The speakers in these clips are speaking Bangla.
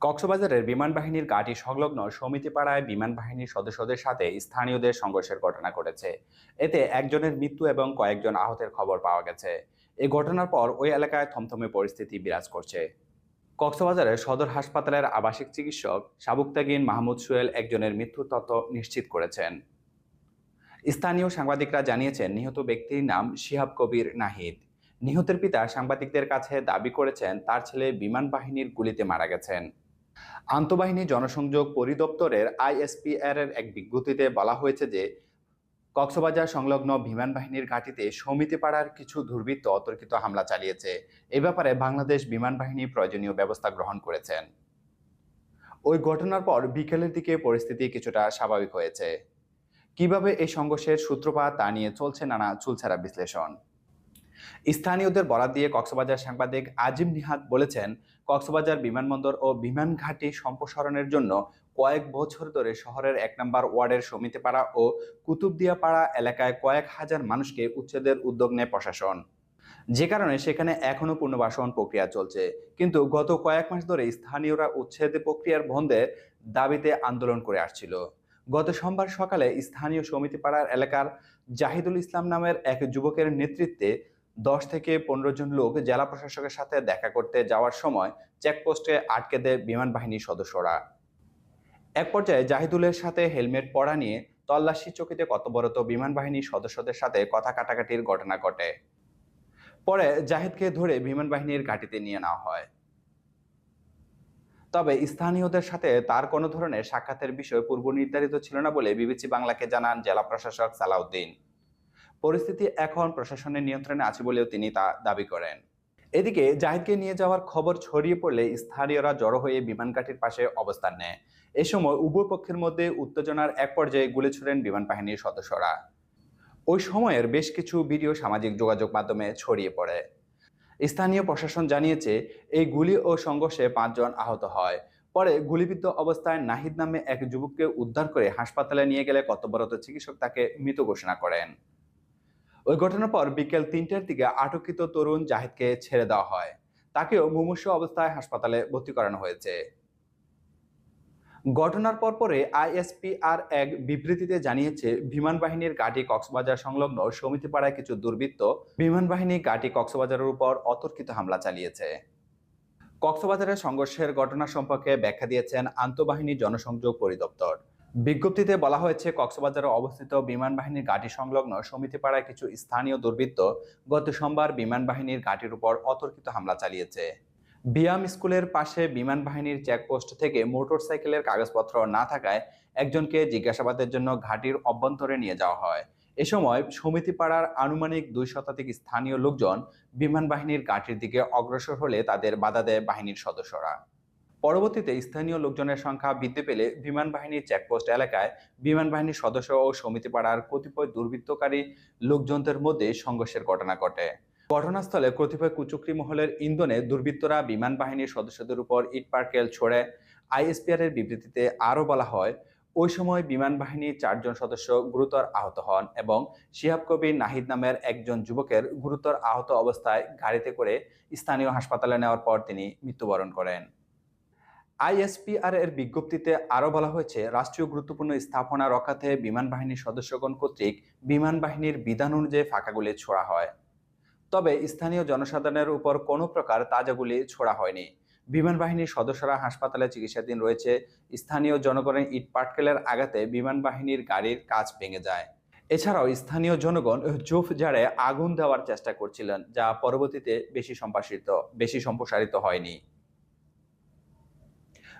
কক্সবাজারের বিমান বাহিনীর ঘাঁটি সংলগ্ন সমিতিপাড়ায় বিমান বাহিনীর সদস্যদের সাথে স্থানীয়দের সংঘর্ষের ঘটনা ঘটেছে। এতে একজনের মৃত্যু এবং কয়েকজন আহতের খবর পাওয়া গেছে। এই ঘটনার পর ওই এলাকায় থমথমে পরিস্থিতি বিরাজ করছে। কক্সবাজারের সদর হাসপাতালের আবাসিক চিকিৎসক সাবুক্তাগিন মাহমুদ সোহেল একজনের মৃত্যুর তথ্য নিশ্চিত করেছেন। স্থানীয় সাংবাদিকরা জানিয়েছেন, নিহত ব্যক্তির নাম শিহাব কবির নাহিদ। নিহতের পিতা সাংবাদিকদের কাছে দাবি করেছেন, তার ছেলে বিমান বাহিনীর গুলিতে মারা গেছেন। আন্তঃবাহিনী জনসংযোগ পরিদপ্তরের আইএসপিআর এর এক বিজ্ঞপ্তিতে বলা হয়েছে যে, কক্সবাজার সংলগ্ন বিমান বাহিনীর ঘাঁটিতে সমিতিপাড়ার কিছু দুর্বৃত্ত অতর্কিত হামলা চালিয়েছে। এ ব্যাপারে বাংলাদেশ বিমান বাহিনী প্রয়োজনীয় ব্যবস্থা গ্রহণ করেছেন। ওই ঘটনার পর বিকেলের দিকে পরিস্থিতি কিছুটা স্বাভাবিক হয়েছে। কীভাবে এই সংঘর্ষের সূত্রপাত তা নিয়ে চলছে নানা চুলছাড়া বিশ্লেষণ। স্থানীয়দের বরাত দিয়ে কক্সবাজার সাংবাদিক আজিম নিহাত বলেছেন, কক্সবাজার বিমানবন্দর ও বিমান ঘাঁটি সম্প্রসারণের জন্য কয়েক বছর ধরে শহরের এক নম্বর ওয়ার্ডের সমিতিপাড়া ও কুতুবদিয়াপাড়া এলাকায় কয়েক হাজার মানুষকে উচ্ছেদের উদ্যোগ নেয় প্রশাসন। যে কারণে সেখানে এখনও পুনর্বাসন প্রক্রিয়া চলছে। কিন্তু গত কয়েক মাস ধরে স্থানীয়রা উচ্ছেদ প্রক্রিয়ার বন্ধে দাবিতে আন্দোলন করে আসছিল। গত সোমবার সকালে স্থানীয় সমিতিপাড়ার এলাকার জাহিদুল ইসলাম নামের এক যুবকের নেতৃত্বে দশ থেকে পনেরো জন লোক জেলা প্রশাসকের সাথে দেখা করতে যাওয়ার সময় চেকপোস্টে আটকে দেয় বিমান বাহিনীর সদস্যরা। এক পর্যায়ে জাহিদুলের সাথে হেলমেট পরা নিয়ে তল্লাশি চকিতে কর্তব্যরত বিমান বাহিনীর সদস্যদের সাথে কথা কাটাকাটির ঘটনা ঘটে। পরে জাহিদকে ধরে বিমান বাহিনীর ঘাঁটিতে নিয়ে নেওয়া হয়। তবে স্থানীয়দের সাথে তার কোনো ধরনের সাক্ষাতের বিষয় পূর্ব নির্ধারিত ছিল না বলে বিবিসি বাংলাকে জানান জেলা প্রশাসক সালাউদ্দিন। পরিস্থিতি এখন প্রশাসনের নিয়ন্ত্রণে আছে বলেও তিনি তা দাবি করেন। এদিকে জাহিদকে নিয়ে যাওয়ার খবর ছড়িয়ে পড়লে স্থানীয়রা জড়ো হয়ে বিমানঘাটির পাশে অবস্থান নেয়। এ সময় উভয় পক্ষের মধ্যে উত্তেজনার এক পর্যায়ে গুলি ছুড়েন বিমান বাহিনীর সদস্যরা। ওই সময়ের বেশ কিছু ভিডিও সামাজিক যোগাযোগ মাধ্যমে ছড়িয়ে পড়ে। স্থানীয় প্রশাসন জানিয়েছে, এই গুলি ও সংঘর্ষে পাঁচজন আহত হয়। পরে গুলিবিদ্ধ অবস্থায় নাহিদ নামে এক যুবককে উদ্ধার করে হাসপাতালে নিয়ে গেলে কর্তব্যরত চিকিৎসক তাকে মৃত ঘোষণা করেন। ওই ঘটনার পর বিকেল তিনটার দিকে আটককৃত তরুণ জাহিদকে ছেড়ে দেওয়া হয়। তাকেও মুমূর্ষ অবস্থায় হাসপাতালে ভর্তি করানো হয়েছে। ঘটনার পরপরে আইএসপিআর এক বিবৃতিতে জানিয়েছে, বিমান বাহিনীর ঘাঁটি কক্সবাজার সংলগ্ন সমিতিপাড়ায় কিছু দুর্বৃত্ত বিমান বাহিনী ঘাঁটি কক্সবাজারের উপর অতর্কিত হামলা চালিয়েছে। কক্সবাজারের সংঘর্ষের ঘটনা সম্পর্কে ব্যাখ্যা দিয়েছেন আন্তঃবাহিনী জনসংযোগ পরিদপ্তর। বিজ্ঞপ্তিতে বলা হয়েছে, কক্সবাজারে অবস্থিত বিমান বাহিনীর ঘাঁটি সংলগ্ন সমিতিপাড়ায় কিছু স্থানীয় দুর্বৃত্ত গত সোমবার বিমান বাহিনীর ঘাঁটির উপর অতর্কিত হামলা চালিয়েছে। বিয়াম স্কুলের পাশে বিমান বাহিনীর চেকপোস্ট থেকে মোটরসাইকেলের কাগজপত্র না থাকায় একজনকে জিজ্ঞাসাবাদের জন্য ঘাঁটির অভ্যন্তরে নিয়ে যাওয়া হয়। এ সময় সমিতিপাড়ার আনুমানিক দুই শতাধিক স্থানীয় লোকজন বিমান বাহিনীর ঘাঁটির দিকে অগ্রসর হলে তাদের বাধা দেয় বাহিনীর সদস্যরা। পরবর্তীতে স্থানীয় লোকজনের সংখ্যা বৃদ্ধি পেলে বিমান বাহিনীর চেকপোস্ট এলাকায় বিমান বাহিনীর সদস্য ও সমিতিপাড়ার কতিপয় দুর্বৃত্তকারী লোকজনদের মধ্যে সংঘর্ষের ঘটনা ঘটে। ঘটনাস্থলে কতিপয় কুচুকরি মহলের ইন্ধনে দুর্বৃত্তরা বিমান বাহিনীর সদস্যদের উপর ইটপার্কেল ছোড়ে। আইএসপিআর এর বিবৃতিতে আরও বলা হয়, ওই সময় বিমান বাহিনীর চারজন সদস্য গুরুতর আহত হন এবং শিহাব কবির নাহিদ নামের একজন যুবকের গুরুতর আহত অবস্থায় গাড়িতে করে স্থানীয় হাসপাতালে নেওয়ার পর তিনি মৃত্যুবরণ করেন। আইএসপিআর এর বিজ্ঞপ্তিতে আরও বলা হয়েছে, রাষ্ট্রীয় গুরুত্বপূর্ণ স্থাপনা রক্ষাতে বিমান বাহিনীর সদস্যগণ কর্তৃক বিমান বাহিনীর বিধান অনুযায়ী ফাঁকাগুলি ছোড়া হয়। তবে স্থানীয় জনসাধারণের উপর কোনো প্রকার তাজাগুলি ছোড়া হয়নি। বিমান বাহিনীর সদস্যরা হাসপাতালে চিকিৎসাধীন রয়েছে, স্থানীয় জনগণের ইট পাটকেলের আঘাতে বিমান বাহিনীর গাড়ির কাজ ভেঙে যায়। এছাড়াও স্থানীয় জনগণ জোফ জারে আগুন দেওয়ার চেষ্টা করছিলেন, যা পরবর্তীতে বেশি সম্প্রসারিত বেশি সম্প্রসারিত হয়নি।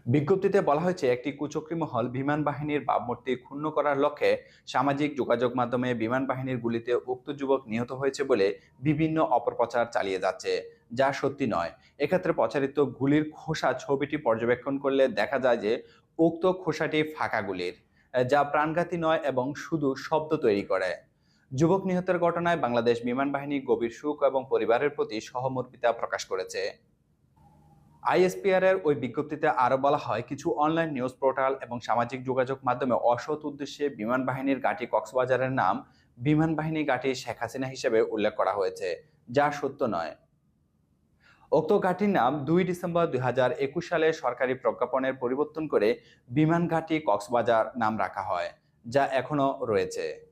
বিজ্ঞপ্তিতে বলা হয়েছে, একটি কুচক্রি মহল বিমান বাহিনীর ভাবমূর্তি ক্ষুণ্ণ করার লক্ষ্যে সামাজিক যোগাযোগ মাধ্যমে বিমান বাহিনীর গুলিতে উক্ত যুবক নিহত হয়েছে বলে বিভিন্ন অপপ্রচার চালিয়ে যাচ্ছে। যা সত্যি নয়। এক্ষেত্রে প্রচারিত গুলির খোসা ছবিটি পর্যবেক্ষণ করলে দেখা যায় যে উক্ত খোসাটি ফাঁকা গুলির, যা প্রাণঘাতী নয় এবং শুধু শব্দ তৈরি করে। যুবক নিহতের ঘটনায় বাংলাদেশ বিমান বাহিনী গভীর সুখ এবং পরিবারের প্রতি সহমর্মিতা প্রকাশ করেছে। আইএসপিআর এর ওই বিজ্ঞপ্তিতে আরও বলা হয়, কিছু অনলাইন নিউজ পোর্টাল এবং সামাজিক যোগাযোগ মাধ্যমে অসৎ উদ্দেশ্যে বিমান বাহিনীর ঘাঁটি কক্সবাজারের নাম বিমান বাহিনী ঘাঁটি শেখ হাসিনা হিসেবে উল্লেখ করা হয়েছে, যা সত্য নয়। উক্ত ঘাঁটির নাম দুই ডিসেম্বর দুই হাজার একুশ সালে সরকারি প্রজ্ঞাপনের পরিবর্তন করে বিমান ঘাঁটি কক্সবাজার নাম রাখা হয়, যা এখনও রয়েছে।